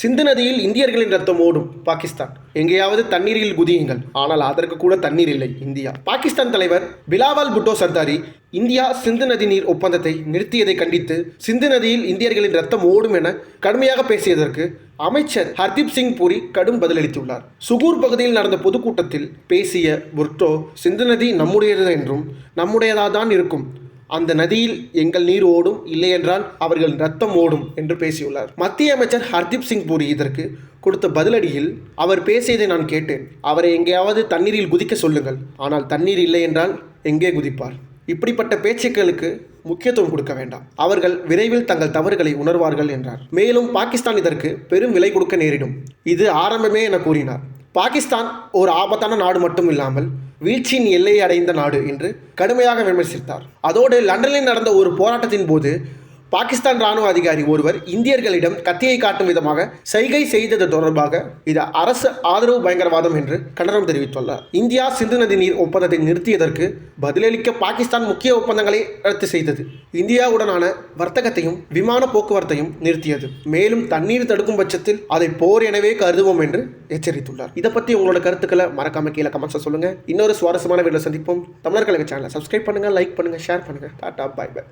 சிந்து நதியில் இந்தியர்களின் ரத்தம் ஓடும் பாகிஸ்தான். எங்கேயாவது தண்ணீரில் குதியுங்கள். ஆனால் அதற்கு கூட தண்ணீர் இல்லை இந்தியா. பாகிஸ்தான் தலைவர் பிலாவல் புட்டோ சர்தாரி இந்தியா சிந்து நதி நீர் ஒப்பந்தத்தை நிறுத்தியதை கண்டித்து சிந்து நதியில் இந்தியர்களின் ரத்தம் ஓடும் என கடுமையாக பேசியதற்கு அமைச்சர் ஹர்தீப் சிங் பூரி கடும் பதிலளித்துள்ளார். சுகூர் பகுதியில் நடந்த பொதுக்கூட்டத்தில் பேசிய புர்டோ சிந்து நதி நம்முடையது என்றும் நம்முடையதாக தான் இருக்கும். அந்த நதியில் எங்கள் நீர் ஓடும் இல்லையென்றால் அவர்கள் ரத்தம் ஓடும் என்று பேசியுள்ளார். மத்திய அமைச்சர் ஹர்தீப் சிங் பூரி இதற்கு கொடுத்த பதிலடியில் அவர் பேசியதை நான் கேட்டேன். அவரை எங்கேயாவது தண்ணீரில் குதிக்க சொல்லுங்கள். ஆனால் தண்ணீர் இல்லை என்றால் எங்கே குதிப்பார்? இப்படிப்பட்ட பேச்சுக்களுக்கு முக்கியத்துவம் கொடுக்க வேண்டாம். அவர்கள் விரைவில் தங்கள் தவறுகளை உணர்வார்கள் என்றார். மேலும் பாகிஸ்தான் இதற்கு பெரும் விலை கொடுக்க நேரிடும். இது ஆரம்பமே என கூறினார். பாகிஸ்தான் ஒரு ஆபத்தான நாடு மட்டும் இல்லாமல் வீழ்ச்சியின் எல்லையை அடைந்த நாடு என்று கடுமையாக விமர்சித்தார். அதோடு லண்டனில் நடந்த ஒரு போராட்டத்தின் போது பாகிஸ்தான் ராணுவ அதிகாரி ஒருவர் இந்தியர்களிடம் கத்தியை காட்டும் விதமாக சைகை செய்தது தொடர்பாக இது அரசு ஆதரவு பயங்கரவாதம் என்று கண்டனம் தெரிவித்துள்ளார். இந்தியா சிந்து நதி நீர் ஒப்பந்தத்தை நிறுத்தியதற்கு பதிலளிக்க பாகிஸ்தான் முக்கிய ஒப்பந்தங்களை ரத்து செய்தது. இந்தியாவுடனான வர்த்தகத்தையும் விமான போக்குவரத்தையும் நிறுத்தியது. மேலும் தண்ணீர் தடுக்கும் பட்சத்தில் அதை போர் எனவே கருதுவோம் என்று எச்சரித்துள்ளார். இதை பற்றி உங்களோட கருத்துக்களை மறக்காம கீழே கமெண்ட்ஸை சொல்லுங்க. இன்னொரு சுவாரஸ்யமான வீடியோ சந்திப்போம். தமிழர் கழக சேனலை சப்ஸ்கிரைப் பண்ணுங்க லைக் பண்ணுங்க ஷேர் பண்ணுங்க. டாடா பாய் பாய்